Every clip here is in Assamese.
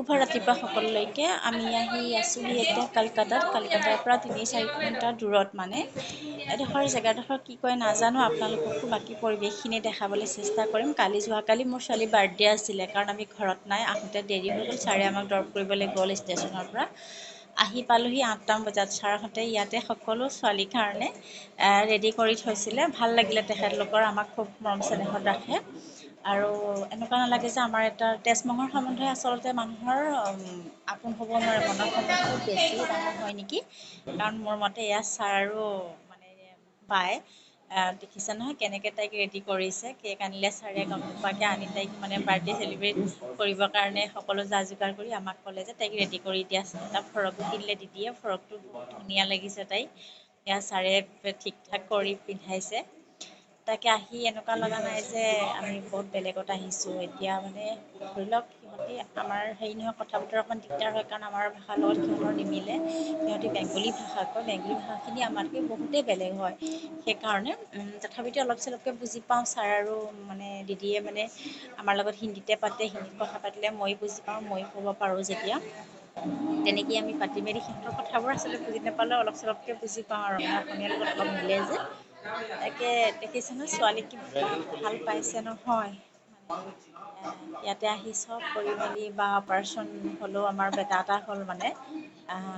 শুভ ৰাতিপুৱা সকলোলৈকে আমি আহি আছোঁহি এতিয়া কলকাতাত। কলকাতাৰ পৰা তিনি চাৰি ঘণ্টা দূৰত মানে। এডোখৰ জেগাডোখৰ কি কয় নাজানো আপোনালোককো বাকী পৰিৱেশখিনি দেখাবলৈ চেষ্টা কৰিম। কালি যোৱাকালি মোৰ ছোৱালীৰ বাৰ্থডে আছিলে কাৰণ আমি ঘৰত নাই। আহোঁতে দেৰি হৈ গ'ল ছাৰে আমাক ড্ৰপ কৰিবলৈ গ'ল ষ্টেচনৰ পৰা। আহি পালোঁহি আঠটামান বজাত। ছাৰহঁতে ইয়াতে সকলো ছোৱালীৰ কাৰণে ৰেডি কৰি থৈছিলে। ভাল লাগিলে তেখেতলোকৰ আমাক খুব মৰম চেনেহত ৰাখে। আৰু এনেকুৱা নালাগে যে আমাৰ এটা তেজমহৰ সম্বন্ধই আচলতে মানুহৰ আপোন হ'ব নোৱাৰে মনৰ সম্বন্ধ বেছি ডাঙৰ হয় নেকি? কাৰণ মোৰ মতে এয়া ছাৰ আৰু মানে বাই দেখিছে নহয় কেনেকৈ তাইক ৰেডি কৰিছে কেক আনিলে ছাৰে গম নোপোৱাকৈ আনি তাইক মানে বাৰ্থডে' চেলিব্ৰেট কৰিবৰ কাৰণে সকলো যা যোগাৰ কৰি আমাক ক'লে যে তাইক ৰেডি কৰি দিয়া এটা ফ্ৰকো কিনিলে দিদিয়ে ফ্ৰকটো বহুত ধুনীয়া লাগিছে তাইক। এয়া ছাৰে ঠিক ঠাক কৰি পিন্ধাইছে। তাকে আহি এনেকুৱা লগা নাই যে আমি বহুত বেলেগত আহিছোঁ। এতিয়া মানে ধৰি লওক সিহঁতি আমাৰ হেৰি নহয় কথা বতৰা অকণমান দিগদাৰ হয় কাৰণ আমাৰ ভাষাৰ লগত সিহঁতৰ নিমিলে। সিহঁতি বেংগলী ভাষা কয় বেংগলী ভাষাখিনি আমাতকৈ বহুতেই বেলেগ হয়। সেইকাৰণে তথাপিতো অলপ চলপকৈ বুজি পাওঁ ছাৰ আৰু মানে দিদিয়ে মানে আমাৰ লগত হিন্দীতে পাতে হিন্দীত কথা পাতিলে ময়ো বুজি পাওঁ ময়ো ক'ব পাৰোঁ যেতিয়া। তেনেকেই আমি পাতি মেলি সিহঁতৰ কথাবোৰ আচলতে বুজি নাপালেও অলপ চলপকৈ বুজি পাওঁ আৰু অসমীয়াৰ লগত অলপ মিলে যে। তাকে দেখিছে নহয় ছোৱালীক কিমান ভাল পাইছে নহয় ইয়াতে আহি চব কৰি মেলি বা অপাৰেচন হ'লেও আমাৰ বেটা এটা হ'ল মানে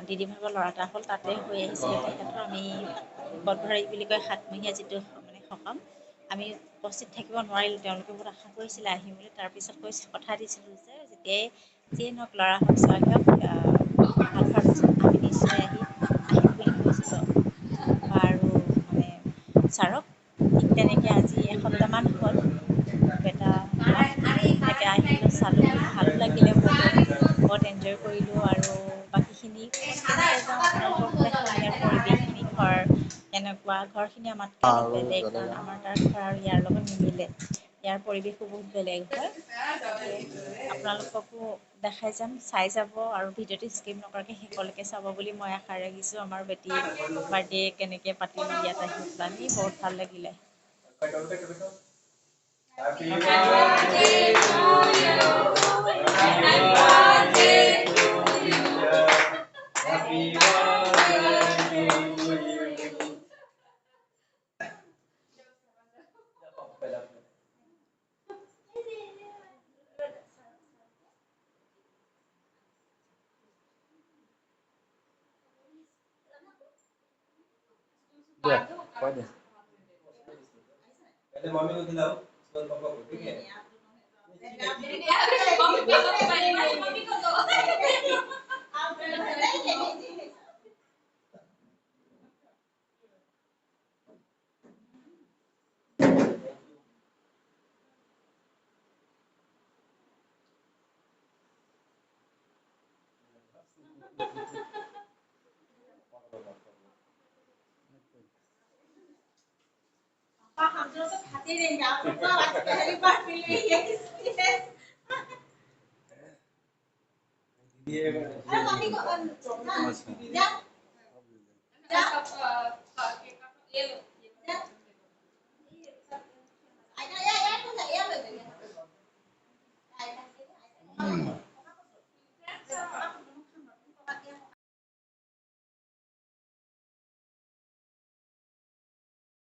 দিদি ভাগৰ ল'ৰা এটা হ'ল তাতে হৈ আহিছিলে তেখেতৰ আমি গৰ্ভধাৰী বুলি কয় সাতমহীয়া যিটো মানে সকাম আমি উপস্থিত থাকিব নোৱাৰিলোঁ। তেওঁলোকে বহুত আশা কৰিছিলে আহিম বুলি। তাৰপিছত কৈ কথা দিছিলোঁ যে যেতিয়াই যিয়ে নহওক ল'ৰা হওক ছোৱালী হওক আমি নিশ্চয় আহি আহিম বুলি কৈছিলোঁ বাৰু মানে ছাৰক ঠিক তেনেকৈ আজি এসপ্তাহমান হ'ল বেটা হোৱা তাকে আহিলোঁ চালোঁহি ভালো লাগিলে বহুত বহুত এনজয় কৰিলোঁ আৰু বাকীখিনি কেনেকৈ যাওঁ পৰিৱেশখিনি ঘৰ কেনেকুৱা ঘৰখিনি আমাতকৈ অলপ বেলেগ কাৰণ আমাৰ তাৰ ঘৰ আৰু ইয়াৰ লগত নিমিলে। ইয়াৰ পৰিৱেশো বহুত বেলেগ হয়। আপোনালোককো দেখাই যাম চাই যাব আৰু ভিডিঅ'টো স্কিপ নকৰাকৈ শেষলৈকে চাব বুলি মই আশা ৰাখিছোঁ। আমাৰ বেটি বাৰ্থডে' কেনেকৈ পাতিলোঁ ইয়াত আহি পেলানি বহুত ভাল লাগিলে। Udah, apa aja? Ada mami nanti tahu, sebelum papa putih ya. Mami हम लोग तो खाते रहेंगे आप लोग तो आज पहली बार मिल रही है इसलिए अरे मम्मी को जा। जा।